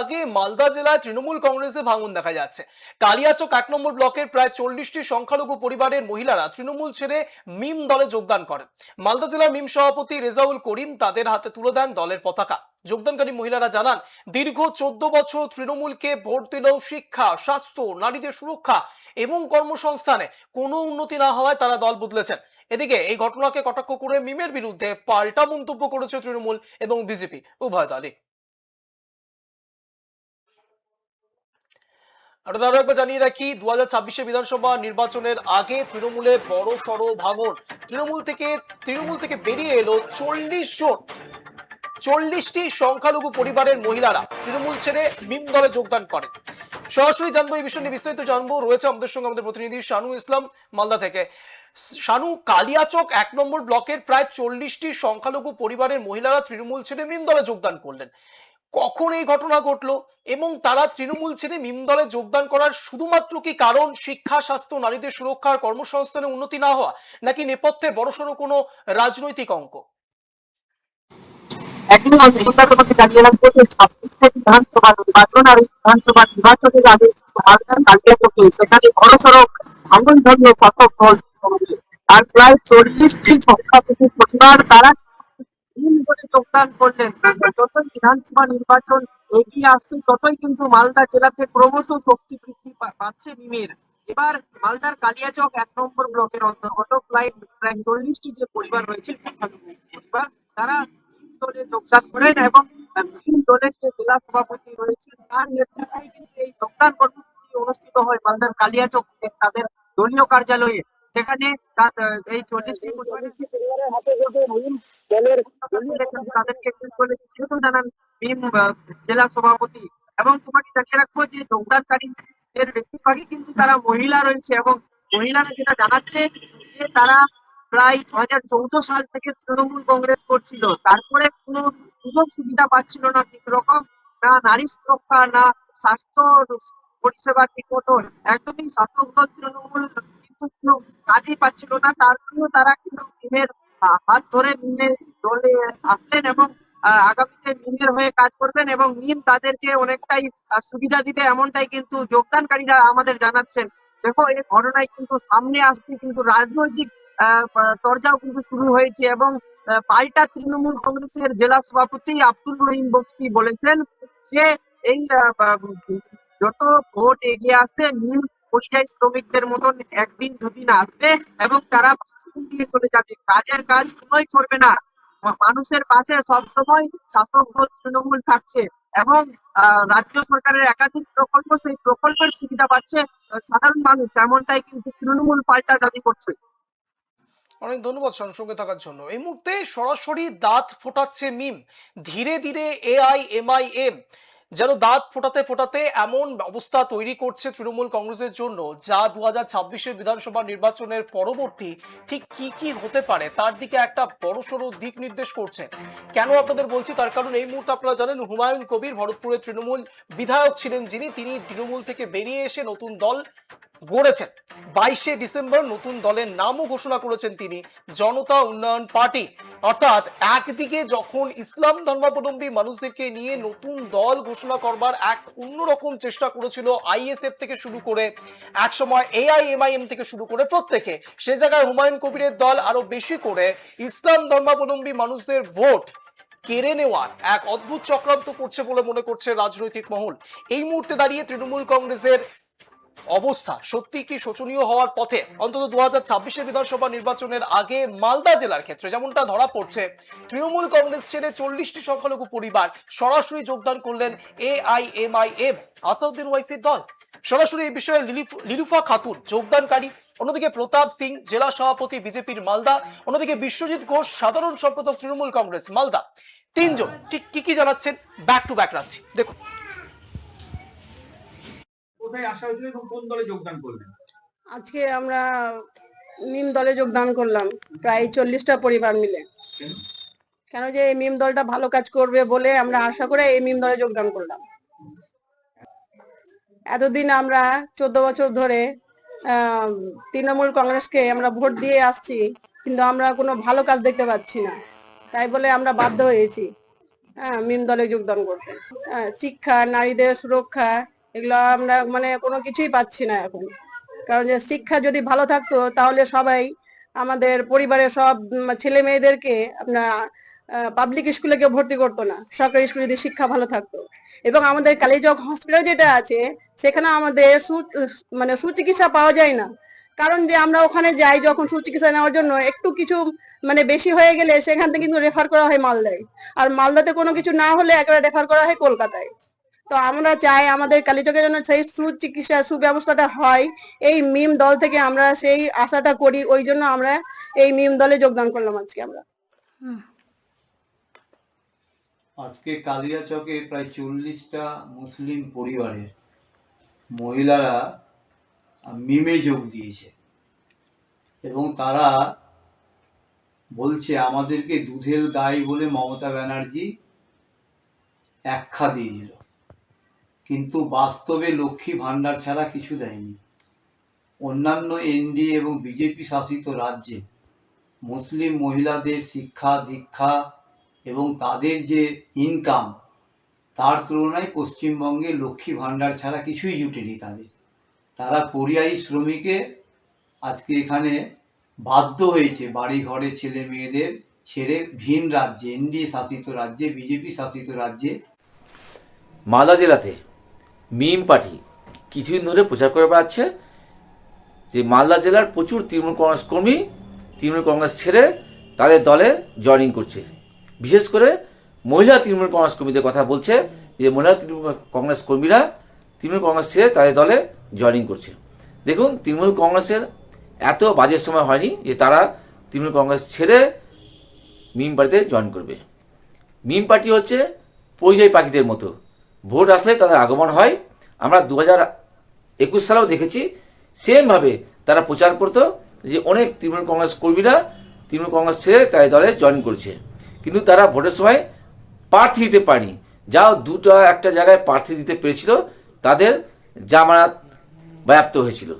আগে মালদা জেলায় তৃণমূল কংগ্রেসে ভাঙন দেখা যাচ্ছে। কালিয়াচক এক নম্বর ব্লকের প্রায় চল্লিশটি সংখ্যালঘু পরিবারের মহিলারা তৃণমূল ছেড়ে মিম দলে যোগদান করেন। মালদা জেলার মিম সভাপতি রেজাউল করিম তাদের হাতে তুলে দেন দলের পতাকা। যোগদানকারী মহিলারা জানান, দীর্ঘ চোদ্দ বছর তৃণমূলকে ভোট দিলেও শিক্ষা, স্বাস্থ্য, নারীদের সুরক্ষা এবং কর্মসংস্থানে কোনো উন্নতি না হওয়ায় তারা দল বদলেছেন। এদিকে এই ঘটনাকে কটাক্ষ করে মিমের বিরুদ্ধে পাল্টা মন্তব্য করেছে তৃণমূল এবং বিজেপি। উভয় দলই। আর আরও একবার জানিয়ে রাখি দু হাজার বিধানসভা নির্বাচনের আগে তৃণমূলে বড় সড়ো ভাঙন। তৃণমূল থেকে তৃণমূল থেকে বেরিয়ে এলো চল্লিশ জন। চল্লিশটি সংখ্যালঘু পরিবারের মহিলারা তৃণমূল ছেড়ে মিম দলে যোগদান করেন সরাসরি জানব এই বিষয় নিয়ে, বিস্তারিত জানব। রয়েছে আমাদের সঙ্গে আমাদের প্রতিনিধি শানু ইসলাম মালদা থেকে। শানু, কালিয়াচক এক নম্বর ব্লকের প্রায় চল্লিশটি সংখ্যালঘু পরিবারের মহিলারা তৃণমূল ছেড়ে মিম দলে যোগদান করলেন। কখন এই ঘটনা ঘটলো এবং তারা তৃণমূল ছেড়ে মিম দলে যোগদান করার শুধুমাত্র কি কারণ শিক্ষা, স্বাস্থ্য, নারীদের সুরক্ষা কর্মসংস্থানে উন্নতি না হওয়া নাকি নেপথ্যে বড়সড় কোনো রাজনৈতিক অঙ্ক? একদিন আমি তোমাকে জানিয়ে রাখব যে বিধানসভা নির্বাচন আর বিধানসভা নির্বাচনের আগে কালিয়াচকে সেখানে বড়সড় ভাঙন ধরল শাসক আর প্রায় চল্লিশটি সংখ্যালঘু পরিবার তারা করে যোগদান করলেন। যতই বিধানসভা নির্বাচন এগিয়ে আসছে, ততই কিন্তু মালদা জেলাতে ক্রমশ শক্তি বৃদ্ধি পাচ্ছে মিমের। এবার মালদার কালিয়াচক এক নম্বর ব্লকের অন্তর্গত প্রায় প্রায় চল্লিশটি যে পরিবার রয়েছে সংখ্যালঘু পরিবার, তারা দলে যোগদান করেন এবং তিন দলের যে জেলা সভাপতি রয়েছেন, তার নেতৃত্বে কিন্তু এই যোগদান কর্মসূচি অনুষ্ঠিত হয় মালদার কালিয়াচক, তাদের দলীয় কার্যালয়ে। সেখানে এই চল্লিশটি পরিবারের জেলা সভাপতি। এবং তোমাকে জানিয়ে রাখব যে যোগদানকারীদের বেশিরভাগই কিন্তু তারা মহিলা রয়েছে এবং মহিলারা যেটা জানাচ্ছে যে তারা প্রায় দু হাজার চৌদ্দ সাল থেকে তৃণমূল কংগ্রেস করছিল। তারপরে কোনো সুযোগ সুবিধা পাচ্ছিল না ঠিক রকম না নারী সুরক্ষা, না স্বাস্থ্য পরিষেবা ঠিক মতো। একদমই দল তৃণমূল কিন্তু কাজই পাচ্ছিল না। তার জন্য তারা কিন্তু ভীমের হাত ধরে মিমের দলে আসলেন এবং আগামীতে মিমের হয়ে কাজ করবেন এবং মিম তাদেরকে অনেকটাই সুবিধা দিবে এমনটাই কিন্তু যোগদানকারীরা আমাদের জানাচ্ছেন। দেখো, এই ঘটনায় কিন্তু সামনে আসতে কিন্তু রাজনৈতিক তরজাও কিন্তু শুরু হয়েছে এবং পাল্টা তৃণমূল কংগ্রেসের জেলা সভাপতি আব্দুল রহিম বক্সি বলেছেন যে এই যত ভোট এগিয়ে আসছে নিম পরিযায়ী শ্রমিকদের মতন একদিন দুদিন আসবে এবং তারা দিয়ে চলে যাবে। কাজের কাজ কোনোই করবে না। মানুষের পাশে সবসময় শাসক দল তৃণমূল থাকছে এবং রাজ্য সরকারের একাধিক প্রকল্প সেই প্রকল্পের সুবিধা পাচ্ছে সাধারণ মানুষ। এমনটাই কিন্তু তৃণমূল পাল্টা দাবি করছে। অনেক ধন্যবাদ সঙ্গে থাকার জন্য। এই মুহূর্তে সরাসরি দাঁত ফোটাচ্ছে মিম। ধীরে ধীরে এআই এমআই এম যেন দাঁত ফোটাতে ফোটাতে এমন অবস্থা তৈরি করছে তৃণমূল কংগ্রেসের জন্য, যা দু হাজার ছাব্বিশের বিধানসভা নির্বাচনের পরবর্তী ঠিক কি কি হতে পারে, তার দিকে একটা বড়সড় দিক নির্দেশ করছে। কেন আপনাদের বলছি তার কারণ এই মুহূর্তে আপনারা জানেন, হুমায়ুন কবির, ভরতপুরের তৃণমূল বিধায়ক ছিলেন যিনি, তিনি তৃণমূল থেকে বেরিয়ে এসে নতুন দল গড়েছেন। বাইশে ডিসেম্বর নতুন দলের নামও ঘোষণা করেছেন তিনি, জনতা উন্নয়ন পার্টি। অর্থাৎ একদিকে যখন ইসলাম ধর্মাবলম্বী মানুষদেরকে নিয়ে নতুন দল ঘোষণা করবার এক অন্যরকম চেষ্টা করেছিল আইএসএফ থেকে শুরু করে এক সময় এআইএমআইএম থেকে শুরু করে প্রত্যেকে, সে জায়গায় হুমায়ুন কবিরের দল আরও বেশি করে ইসলাম ধর্মাবলম্বী মানুষদের ভোট কেড়ে নেওয়ার এক অদ্ভুত চক্রান্ত করছে বলে মনে করছে রাজনৈতিক মহল। এই মুহূর্তে দাঁড়িয়ে তৃণমূল কংগ্রেসের অবস্থা? সত্যি কি শোচনীয় হওয়ার পথে? অন্তত দু হাজার বিধানসভা নির্বাচনের আগে মালদা জেলার ক্ষেত্রে যেমনটা ধরা পড়ছে, তৃণমূল কংগ্রেস ছেড়ে চল্লিশটি সংখ্যালঘু পরিবার সরাসরি যোগদান করলেন A I M I M Asaduddin ওয়াইসির দল। সরাসরি এই বিষয়ে লিলুফা খাতুন যোগদানকারী। অন্যদিকে প্রতাপ সিং, জেলা সভাপতি বিজেপির মালদা। অন্যদিকে বিশ্বজিৎ ঘোষ, সাধারণ সম্পাদক তৃণমূল কংগ্রেস মালদা। তিনজন, ঠিক কি কি জানাচ্ছেন? ব্যাক টু ব্যাক রাখছি। দেখুন। কোথায় আসা হয়েছিল এবং কোন দলে যোগদান করলেন? আজকে আমরা মিম দলে যোগদান করলাম প্রায় চল্লিশটা পরিবার মিলে। কেন? যে এই মিম দলটা ভালো কাজ করবে বলে আমরা আশা করে এই মিম দলে যোগদান করলাম। এতদিন আমরা চোদ্দ বছর ধরে তৃণমূল কংগ্রেসকে আমরা ভোট দিয়ে আসছি কিন্তু আমরা কোনো ভালো কাজ দেখতে পাচ্ছি না। তাই বলে আমরা বাধ্য হয়েছি হ্যাঁ মিম দলে যোগদান করতে। হ্যাঁ শিক্ষা নারীদের সুরক্ষা এগুলো আমরা মানে কোনো কিছুই পাচ্ছি না এখন। কারণ যে শিক্ষা যদি ভালো থাকতো, তাহলে সবাই আমাদের পরিবারের সব ছেলে মেয়েদেরকে আপনার পাবলিক স্কুলে কেউ ভর্তি করতো না। সরকারি স্কুলে যদি শিক্ষা ভালো থাকতো। এবং আমাদের কালীচক হসপিটাল যেটা আছে, সেখানে আমাদের সু মানে সুচিকিৎসা পাওয়া যায় না। কারণ যে আমরা ওখানে যাই যখন সুচিকিৎসা নেওয়ার জন্য, একটু কিছু মানে বেশি হয়ে গেলে সেখান থেকে কিন্তু রেফার করা হয় মালদায়। আর মালদাতে কোনো কিছু না হলে একেবারে রেফার করা হয় কলকাতায়। তো আমরা চাই আমাদের কালীচকের জন্য সেই সুচিকিৎসা সুব্যবস্থাটা হয়। এই মিম দল থেকে আমরা সেই আশাটা করি ওই জন্য আমরা এই মিম দলে যোগদান করলাম আজকে আমরা। আজকে কালিয়াচকে প্রায় চল্লিশটা মুসলিম পরিবারের মহিলারা মিমে যোগ দিয়েছে এবং তারা বলছে আমাদেরকে দুধের গাই বলে মমতা ব্যানার্জি একখা দিয়েছিল কিন্তু বাস্তবে লক্ষ্মী ভাণ্ডার ছাড়া কিছু দেয়নি। অন্যান্য এনডিএ এবং বিজেপি শাসিত রাজ্যে মুসলিম মহিলাদের শিক্ষা, দীক্ষা এবং তাদের যে ইনকাম তার তুলনায় পশ্চিমবঙ্গে লক্ষ্মী ভাণ্ডার ছাড়া কিছুই জুটেনি তাদের। তারা পরিযায়ী শ্রমিকে আজকে এখানে বাধ্য হয়েছে বাড়ি ঘরে ছেলে মেয়েদের ছেড়ে ভিন রাজ্যে, এনডিএ শাসিত রাজ্যে, বিজেপি শাসিত রাজ্যে। মালদা জেলাতে মিম পার্টি কিছুদিন ধরে প্রচার করে বেড়াচ্ছে যে মালদা জেলার প্রচুর তৃণমূল কংগ্রেস কর্মী, তৃণমূল কংগ্রেস ছেড়ে তাদের দলে জয়েনিং করছে। বিশেষ করে মহিলা তৃণমূল কংগ্রেস কর্মীদের কথা বলছে যে মহিলা তৃণমূল কংগ্রেস কর্মীরা তৃণমূল কংগ্রেস ছেড়ে তাদের দলে জয়েনিং করছে। দেখুন, তৃণমূল কংগ্রেসের এত বাজে সময় হয়নি যে তারা তৃণমূল কংগ্রেস ছেড়ে মিম পার্টিতে জয়েন করবে। মিম পার্টি হচ্ছে পরিযায়ী পাখিদের মতো। ভোট আসলে তাদের আগমন হয়। আমরা দু হাজার একুশ সালেও দেখেছি সেমভাবে তারা প্রচার করতো যে অনেক তৃণমূল কংগ্রেস কর্মীরা তৃণমূল কংগ্রেস ছেড়ে তাই দলে জয়েন করছে। কিন্তু তারা ভোটের সময় প্রার্থী দিতে পারেনি। যাও দুটো একটা জায়গায় প্রার্থী দিতে পেরেছিল, তাদের জামানাত ব্যাপ্ত হয়েছিল।